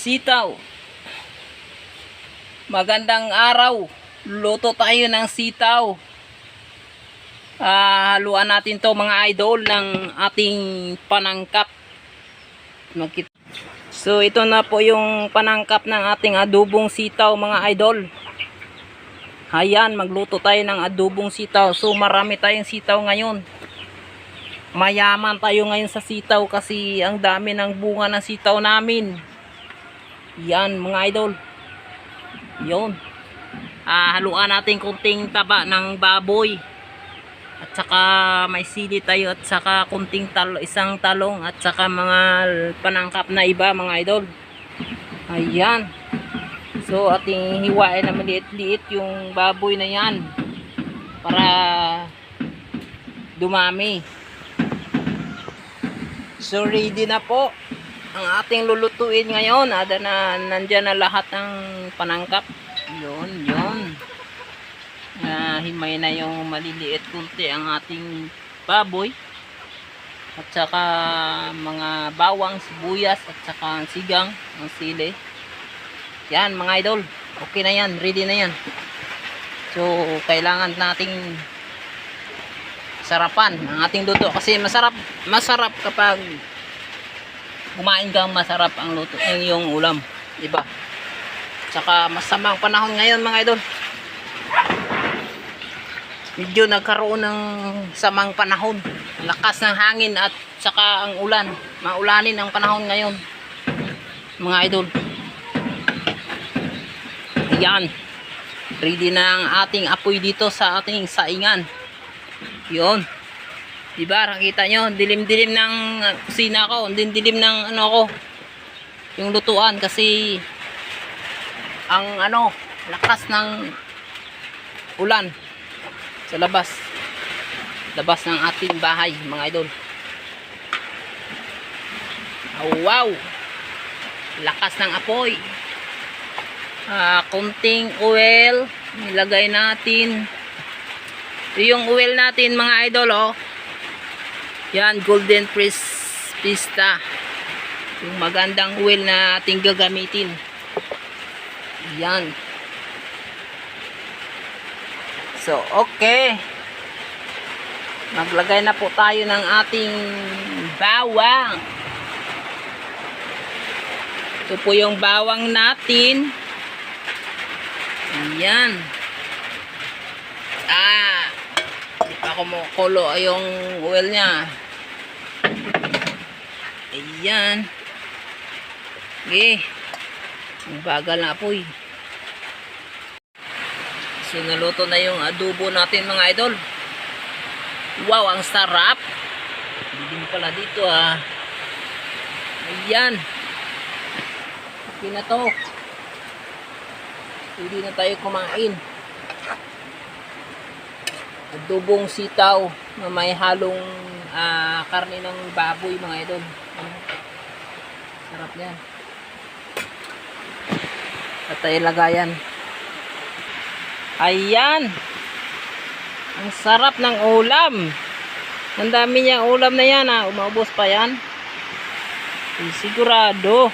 Sitaw. Magandang araw. Luto tayo ng sitaw. Ah, haluan natin to mga idol ng ating panangkap. So ito na po yung panangkap ng ating adubong sitaw mga idol. Ayan, magluto tayo ng adubong sitaw. So marami tayong sitaw ngayon. Mayaman tayo ngayon sa sitaw kasi ang dami ng bunga ng sitaw namin. Yan mga idol. Yun. Ah, haluan natin kunting taba ng baboy. At saka may sili tayo at saka kunting talo, isang talong at saka mga panangkap na iba mga idol. Ayan. So ating hiwain na maliit-liit yung baboy na yan para dumami. So ready na po ang ating lulutuin ngayon. Ada na nandyan na lahat ng panangkap. Yun, yun. Na himay na yung maliliit kunti ang ating baboy. At saka mga bawang, sibuyas at saka sigang, ang sili. Yan mga idol. Okay na yan, ready na yan. So kailangan nating sarapan ang ating luto kasi masarap masarap kapag kumain kang masarap ang luto ang iyong ulam. Diba saka masamang panahon ngayon mga idol. Medyo nagkaroon ng samang panahon. Lakas ng hangin at saka ang ulan. Maulanin ang panahon ngayon mga idol. Ayan ready na ang ating apoy dito sa ating saingan. Yun. Diba? Nakita nyo, dilim-dilim ng uh, kusina ko. Dilim-dilim ng ano ko. Yung lutuan kasi ang ano, lakas ng ulan sa labas. Labas ng ating bahay, mga idol. Oh, wow! Lakas ng apoy. Ah, kunting oil nilagay natin. Yung oil natin mga idol oh. Yan, golden press pista. Yung magandang oil na ating gagamitin. Yan. So, okay. Maglagay na po tayo ng ating bawang. Ito po yung bawang natin. Yan. Ah, pa kumukulo yung oil niya. Ayan. Okay. Ang bagal na apoy. So, naluto na yung adobo natin mga idol. Wow, ang sarap. Hindi pala dito ah. Ayan. Okay na to. Hindi na tayo kumain adobong sitaw na may halong ah, karne ng baboy mga idol. Ano? Sarap yan. At tayo lagayan. Ayan. Ang sarap ng ulam. Ang dami niya ulam na yan ha. Umaubos pa yan. Sigurado.